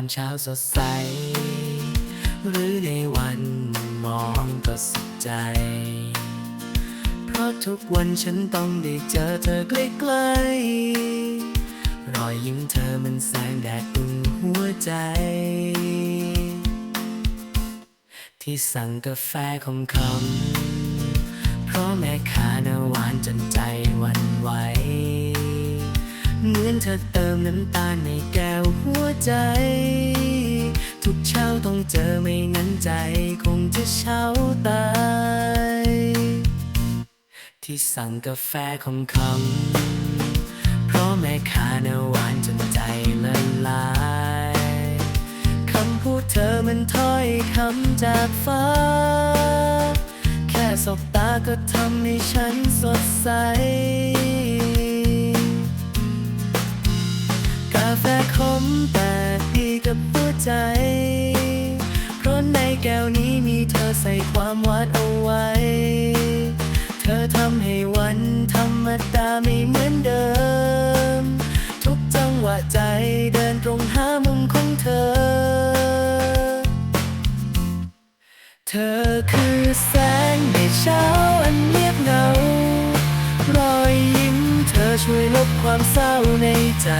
ามเช้าสดใส หรือในวันมองก็สุขใจ เพราะทุกวันฉันต้องได้เจอเธอใกล้ๆรอยยิ้มเธอมันแสงแดดอุ่นหัวใจ ที่สั่งกาแฟคมคำเพราะแม่ค้าหน้าหวานจนใจวันไหว เธอเติมน้ำตาลในแก้วหัวใจ ทุกเช้าต้องเจอไม่งั้นใจคงจะเช้าตาย ที่สั่งกาแฟคมคำเพราะแม่ค้าหน้าหวานจนใจละลายคำพูดเธอมันถ้อยคำจากฟ้า แค่สบตาก็ทำให้ฉันสดใส มแต่ดีกับหัวใจ เพราะในแก้วนี้มีเธอใส่ความหวานเอาไว้ เธอทำให้วันธรรมดาไม่เหมือนเดิม ทุกจังหวะใจเดินตรงหามุมของเธอ เธอคือแสงในเช้าอันเงียบเหงารอยยิ้มเธอช่วยลบความเศร้าในใจ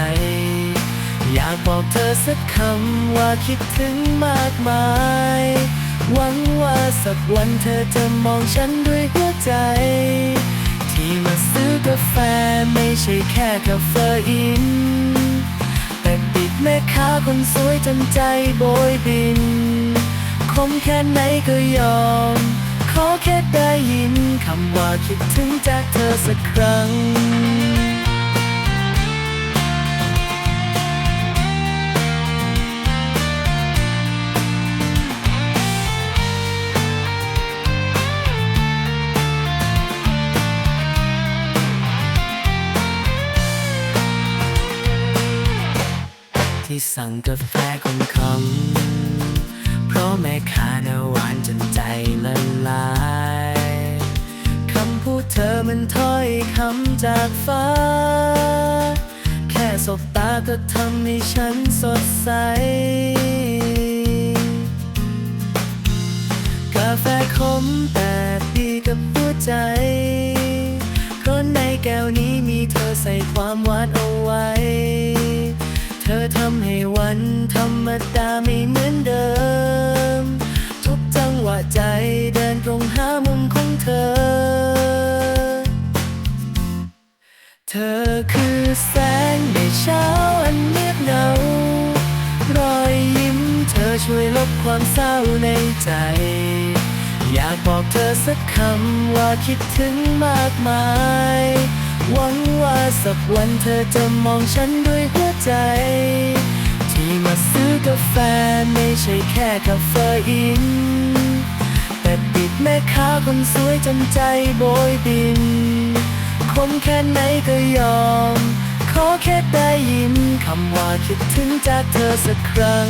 อยากบอกเธอสักคำว่าคิดถึงมากมาย หวังว่าสักวันเธอจะมองฉันด้วยหัวใจ ที่มาซื้อกาแฟไม่ใช่แค่กาแฟอิน แต่ติดแม่ค้าคนสวยจนใจโบยบิน คมแค่ไหนก็ยอม ขอแค่ได้ยินคำว่าคิดถึงจากเธอสักครั้ง ที่สั่งกาแฟคมคำเพราะแม่ค้าหน้าหวานจนใจละลาย คำพูดเธอมันถ้อยคำจากฟ้า แค่สบตาก็ทำให้ฉันสดใส กาแฟขมแต่ดีกับหัวใจเพราะในแก้วนี้มีเธอใส่ความหวานเอาไว้ อทำให้วันธรรมดาไม่เหมือนเดิม ทุกจังหวะใจเดินตรงหามุมของเธอ เธอคือแสงในเช้าอันเงียบเหงารอยยิ้มเธอช่วยลบความเศร้าในใจ อยากบอกเธอสักคำว่าคิดถึงมากมายว่า สักวันเธอจะมองฉันด้วยหัวใจ ที่มาซื้อกาแฟไม่ใช่แค่กาแฟอิน แต่ติดแม่ค้าคนสวยจนใจโบยบินคมแค่ไหนก็ยอม ขอแค่ได้ยินคำว่าคิดถึงจากเธอสักครั้ง